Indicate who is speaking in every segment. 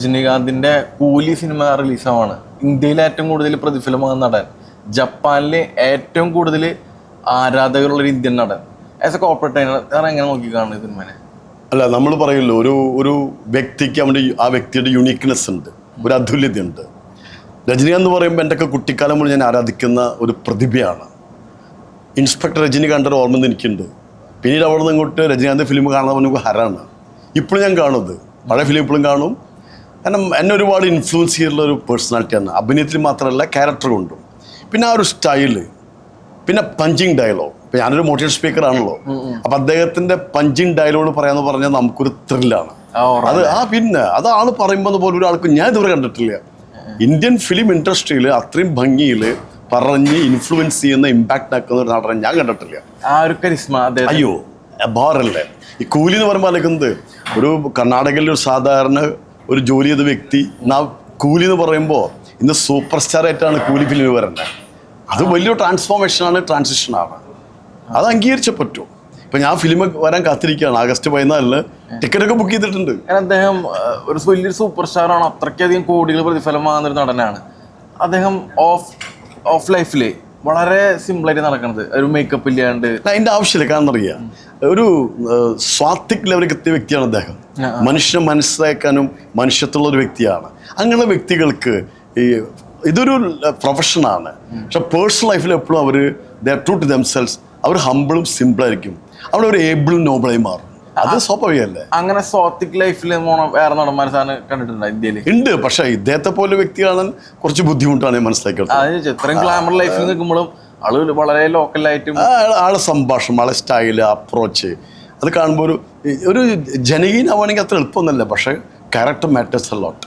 Speaker 1: രജനീകാന്തിന്റെ കൂലി സിനിമ റിലീസാവാണ്. ഇന്ത്യയിൽ ഏറ്റവും കൂടുതൽ പ്രതിഫലമാകുന്ന നടൻ. ജപ്പാനിലെ ഏറ്റവും കൂടുതൽ ആരാധകരുള്ള ഒരു ഇന്ത്യൻ നടൻ. ആസ് എ കോർപ്പറേറ്റ് ട്രെയിനർ എങ്ങനെ നോക്കി കാണുന്നത് സിനിമനെ?
Speaker 2: അല്ല നമ്മൾ പറയല്ലോ ഒരു ഒരു വ്യക്തിക്ക് അവന്റെ ആ വ്യക്തിയുടെ യുണീക്നെസ് ഉണ്ട്. ഒരു അതുല്യതയുണ്ട്. രജനീകാന്ത് എന്ന് പറയുമ്പോൾ എന്റെയൊക്കെ കുട്ടിക്കാലം മുതൽ ഞാൻ ആരാധിക്കുന്ന ഒരു പ്രതിഭയാണ്. ഇൻസ്പെക്ടർ രജനീകാന്തിന്റെ ഓർമ്മ എനിക്കുണ്ട്. പിന്നീട് അവിടെ നിന്ന് ഇങ്ങോട്ട് രജനീകാന്ത് ഫിലിം കാണാൻ നമുക്ക് ഹരാണ്. ഇപ്പോഴും ഞാൻ കാണുന്നത് പഴയ ഫിലിം ഇപ്പോഴും കാണും. കാരണം എന്നെ ഒരുപാട് ഇൻഫ്ലുവൻസ് ചെയ്തിട്ടുള്ള ഒരു പേഴ്സണാലിറ്റിയാണ് അഭിനയത്തിൽ മാത്രമല്ല ക്യാരക്ടർ കൊണ്ടും. പിന്നെ ആ ഒരു സ്റ്റൈൽ പിന്നെ പഞ്ചിങ് ഡയലോഗ് ഇപ്പം ഞാനൊരു മോട്ടിവേഷൻ സ്പീക്കർ ആണല്ലോ. അപ്പം അദ്ദേഹത്തിന്റെ പഞ്ചിങ് ഡയലോഗ് പറയാന്ന് പറഞ്ഞാൽ നമുക്കൊരു ത്രില്ലാണ് അത് ആ പിന്നെ അത് ആൾ പറയുമ്പോൾ പോലും ഒരാൾക്ക് ഞാൻ ഇതുവരെ കണ്ടിട്ടില്ല. ഇന്ത്യൻ ഫിലിം ഇൻഡസ്ട്രിയിൽ അത്രയും ഭംഗിയിൽ പറഞ്ഞ് ഇൻഫ്ലുവൻസ് ചെയ്യുന്ന ഇമ്പാക്റ്റ് ആക്കുന്ന ഒരു നടനെ ഞാൻ കണ്ടിട്ടില്ല.
Speaker 1: ആ ഒരു കരിസ്മ
Speaker 2: അയ്യോ ബാറല്ലേ ഈ കൂലി എന്ന് പറയുമ്പോൾ അലക്കുന്നത് ഒരു കർണാടകയിലെ ഒരു സാധാരണ ഒരു ജോലി ചെയ്ത വ്യക്തി നാ കൂലി എന്ന് പറയുമ്പോൾ ഇന്ന് സൂപ്പർ സ്റ്റാർ ആയിട്ടാണ് കൂലി ഫിലിം വരേണ്ടത് അത് വലിയൊരു ട്രാൻസ്ഫോർമേഷനാണ് ട്രാൻസിഷനാണ് അത് അംഗീകരിച്ചേ പറ്റൂ. ഇപ്പൊ ഞാൻ ഫിലിം വരാൻ കാത്തിരിക്കുകയാണ്. ആഗസ്റ്റ് പതിനാലിന് ടിക്കറ്റൊക്കെ ബുക്ക് ചെയ്തിട്ടുണ്ട്.
Speaker 1: അദ്ദേഹം ഒരു വലിയൊരു സൂപ്പർ സ്റ്റാർ ആണ്. അത്രയ്ക്കധികം കോടികൾ പ്രതിഫലമാകുന്ന ഒരു നടനാണ്. അദ്ദേഹം ഓഫ് ഓഫ് ലൈഫിൽ വളരെ സിമ്പിളായിട്ട് നടക്കുന്നത് ഒരു മേക്കപ്പ് ഇല്ലാണ്ട്.
Speaker 2: അതിന്റെ ആവശ്യമില്ല കാരണം അറിയാം ഒരു സ്വാത്വിക് ലെവലിൽ എത്തിയ വ്യക്തിയാണ് അദ്ദേഹം. മനുഷ്യ മനസ്സിലാക്കാനും മനുഷ്യത്തുള്ള ഒരു വ്യക്തിയാണ്. അങ്ങനെയുള്ള വ്യക്തികൾക്ക് ഈ ഇതൊരു പ്രൊഫഷനാണ് പക്ഷെ പേഴ്സണൽ ലൈഫിൽ എപ്പോഴും അവർ ദ ട്രൂ ടു ദംസെൽസ് അവർ ഹമ്പിളും സിമ്പിളായിരിക്കും അവിടെ ഒരു ഏബിളും നോബിളായി മാറും. അത് സ്വാഭാവികമല്ലേ?
Speaker 1: അങ്ങനെ സോത്തിക് ലൈഫിൽ വേറെ നടന്മാർ സാധനം കണ്ടിട്ടുണ്ടോ ഇന്ത്യയിൽ
Speaker 2: ഉണ്ട് പക്ഷെ ഇദ്ദേഹത്തെ പോലെ വ്യക്തിയാണ് കുറച്ച് ബുദ്ധിമുട്ടാണ് മനസ്സിലാക്കിയത്.
Speaker 1: ഇത്രയും ഗ്ലാമർ ലൈഫിൽ നിൽക്കുമ്പോഴും ആൾ വളരെ ലോക്കലായിട്ടും
Speaker 2: ആളെ- സംഭാഷണം ആളെ സ്റ്റൈൽ അപ്രോച്ച് അത് കാണുമ്പോൾ ഒരു ഒരു ജനകീയനാവുകയാണെങ്കിൽ അത്ര എളുപ്പമൊന്നുമല്ല പക്ഷേ ക്യാരക്ടർ മാറ്റേഴ്സ് ലോട്ട്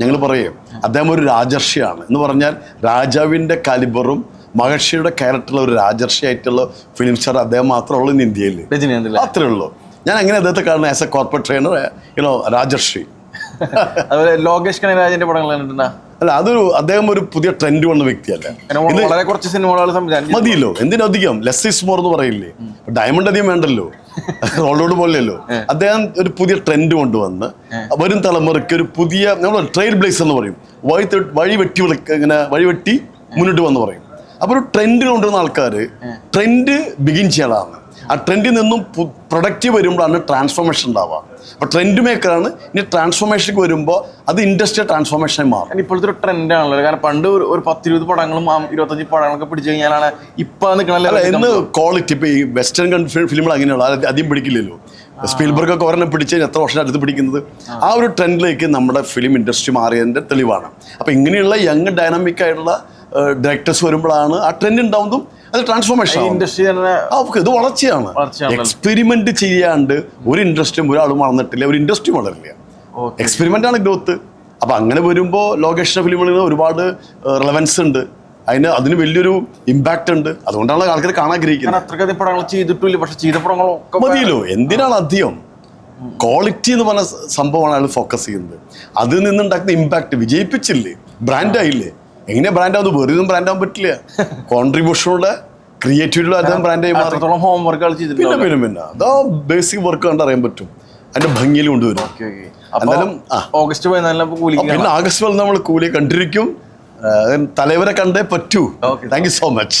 Speaker 2: ഞങ്ങൾ പറയും അദ്ദേഹം ഒരു രാജർഷിയാണ്. എന്ന് പറഞ്ഞാൽ രാജാവിന്റെ കാലിബറും മഹർഷിയുടെ ക്യാരക്ടറുള്ള ഒരു രാജർഷി ആയിട്ടുള്ള ഫിലിം സ്റ്റാർ അദ്ദേഹം മാത്രമേ ഉള്ളൂ ഇന്ന് ഇന്ത്യയിൽ അത്രേ ഉള്ളൂ. ഞാൻ അങ്ങനെ അദ്ദേഹത്തെ കാണുന്നത് as a corporate trainer you know Rajashree
Speaker 1: അതുപോലെ ലോകേഷ് കണിരാജന്റെ പടങ്ങൾ കണ്ടിട്ടുണ്ടോ?
Speaker 2: അല്ല അതൊരു അദ്ദേഹം ഒരു പുതിയ ട്രെൻഡ് വന്ന വ്യക്തിയല്ല.
Speaker 1: വളരെ കുറച്ച് സിനിമകൾ.
Speaker 2: മതിയല്ലോ എന്തിനധികം? ലെസ് ഇസ് മോർ എന്ന് പറയില്ലേ. ഡയമണ്ട് അധികം വേണ്ടല്ലോ. റോളോട് പോലെയല്ലോ. അദ്ദേഹം ഒരു പുതിയ ട്രെൻഡ് കൊണ്ടുവന്ന് വരും തലമുറയ്ക്ക് ഒരു പുതിയ നമ്മൾ ട്രെയിൽ ബ്ലേസ് എന്ന് പറയും. വഴി വഴി വെട്ടി ഇങ്ങനെ വഴി വെട്ടി മുന്നോട്ട് വന്ന് പറയും. അപ്പോൾ ഒരു ട്രെൻഡ് കൊണ്ടുവന്ന ആൾക്കാർ ട്രെൻഡ് ബിഗിൻ ചെയ്യലാണ് ആ ട്രെൻഡിൽ നിന്നും പ്രൊഡക്റ്റ് വരുമ്പോഴാണ് ട്രാൻസ്ഫോർമേഷൻ ഉണ്ടാവുക. അപ്പോൾ ട്രെൻഡ് മേക്കറാണ് ഇനി ട്രാൻസ്ഫോർമേഷൻ വരുമ്പോൾ അത് ഇൻഡസ്ട്രിയൽ ട്രാൻസ്ഫോർമേഷനായി മാറും.
Speaker 1: ഇപ്പോഴത്തെ ഒരു ട്രെൻഡ് ആണല്ലോ. കാരണം പണ്ട് ഒരു ഒരു പത്തിരുപത് പടങ്ങളും ഇരുപത്തഞ്ച് പടങ്ങളൊക്കെ പിടിച്ചു കഴിഞ്ഞാലാണ് ഇപ്പൊ
Speaker 2: നിൽക്കണല്ലോ ഇന്ന് ക്വാളിറ്റി ഇപ്പൊ ഈ വെസ്റ്റേൺ കൺട്രി ഫിലിമുകൾ അങ്ങനെയുള്ള അധികം പിടിക്കില്ലല്ലോ. സ്പീൽബർഗ് ഒക്കെ ഒരെണ്ണം പിടിച്ച് എത്ര വർഷം അടുത്ത് പിടിക്കുന്നത്? ആ. ഒരു ട്രെൻഡിലേക്ക് നമ്മുടെ ഫിലിം ഇൻഡസ്ട്രി മാറിയതിന്റെ തെളിവാണ്. അപ്പൊ ഇങ്ങനെയുള്ള യങ് ഡൈനാമിക് ആയിട്ടുള്ള ഡയറക്ടേഴ്സ് വരുമ്പോഴാണ് ആ ട്രെൻഡ് ഉണ്ടാവുന്നതും അത് ട്രാൻസ്ഫോർമേഷൻ
Speaker 1: ഇൻഡസ്ട്രി തന്നെ
Speaker 2: ഓക്കെ ഇത് വളർച്ചയാണ്. എക്സ്പെരിമെന്റ് ചെയ്യാണ്ട് ഒരു ഇൻഡസ്ട്രിയും ഒരാളും വളർന്നിട്ടില്ല ഒരു ഇൻഡസ്ട്രിയും വളരില്ല. എക്സ്പെരിമെന്റ് ആണ് ഗ്രോത്ത് അപ്പൊ അങ്ങനെ വരുമ്പോൾ ലോകേഷിന്റെ ഫിലിമുകളിൽ ഒരുപാട് റിലവൻസ് ഉണ്ട്. അതിന് അതിന് വലിയൊരു ഇമ്പാക്റ്റ് ഉണ്ട്. അതുകൊണ്ടാണ് ആൾക്കാർ കാണാൻ ആഗ്രഹിക്കുന്നത്.
Speaker 1: കാരണം അത്രക്കധികം പടങ്ങൾ ചെയ്തിട്ടില്ല പക്ഷെ ചെയ്ത പടങ്ങളൊക്കെ
Speaker 2: മതിയല്ലോ. എന്തിനാണ് അധികം? ക്വാളിറ്റി എന്ന് പറഞ്ഞ സംഭവമാണ് അയാൾ ഫോക്കസ് ചെയ്യുന്നത്. അതിൽ നിന്നുണ്ടാക്കുന്ന ഇമ്പാക്ട് വിജയിപ്പിച്ചില്ലേ? ബ്രാൻഡായില്ലേ എങ്ങനെയാ ബ്രാൻഡാവുന്നത് വെറുതെ ബ്രാൻഡാവാൻ പറ്റില്ല. കോൺട്രിബ്യൂഷനുള്ള ക്രിയേറ്റിവിറ്റിയുള്ള അദ്ദേഹം ബ്രാൻഡായി മാറി.
Speaker 1: ഹോം ഹോംവർക്കുകൾ
Speaker 2: പിന്നെ പിന്നെ പിന്നെ. അതാ ബേസിക് വർക്ക് കണ്ടറിയാൻ പറ്റും. അതിന്റെ ഭംഗിയിൽ കൊണ്ടുവരും എന്തായാലും
Speaker 1: ഓഗസ്റ്റ്
Speaker 2: പിന്നെ ആഗസ്റ്റ് നമ്മൾ കൂലി കണ്ടിരിക്കും. തലവരെ കണ്ടേ പറ്റൂ. Thank you so much